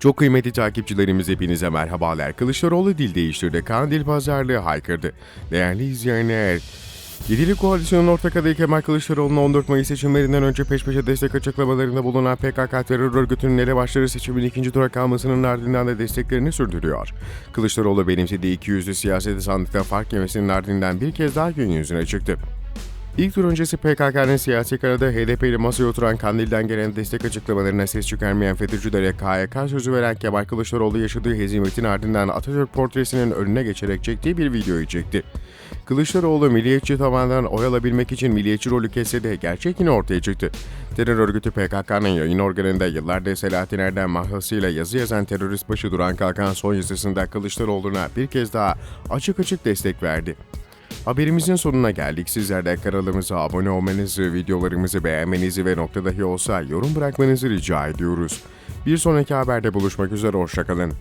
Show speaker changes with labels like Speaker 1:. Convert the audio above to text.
Speaker 1: Çok kıymetli takipçilerimiz hepinize merhabalar. Kılıçdaroğlu dil değiştirdi. Kandil pazarlığı haykırdı. Değerli izleyenler, Yedili Koalisyon'un ortak adayı Kemal Kılıçdaroğlu'na 14 Mayıs seçimlerinden önce peş peşe destek açıklamalarında bulunan PKK terör örgütünün elebaşları seçimin ikinci tura kalmasının ardından da desteklerini sürdürüyor. Kılıçdaroğlu benimsediği iki yüzlü siyaseti sandıkta fark yemesinin ardından bir kez daha gün yüzüne çıktı. İlk tur öncesi PKK'nın siyasi kanadı HDP ile masaya oturan Kandil'den gelen destek açıklamalarına ses çıkarmayan FETÖ'cülere KYK sözü veren Kemal Kılıçdaroğlu yaşadığı hezimetin ardından Atatürk portresinin önüne geçerek çektiği bir videoyu çekti. Kılıçdaroğlu milliyetçi tabandan oy alabilmek için milliyetçi rolü kesse de gerçek yine ortaya çıktı. Terör örgütü PKK'nın yayın organında yıllardır Selahattin Erdem mahlasıyla yazı yazan terörist başı Duran Kalkan son yazısında Kılıçdaroğlu'na bir kez daha açık açık destek verdi. Haberimizin sonuna geldik. Sizler de kanalımıza abone olmanızı, videolarımızı beğenmenizi ve nokta dahi olsa yorum bırakmanızı rica ediyoruz. Bir sonraki haberde buluşmak üzere, hoşçakalın.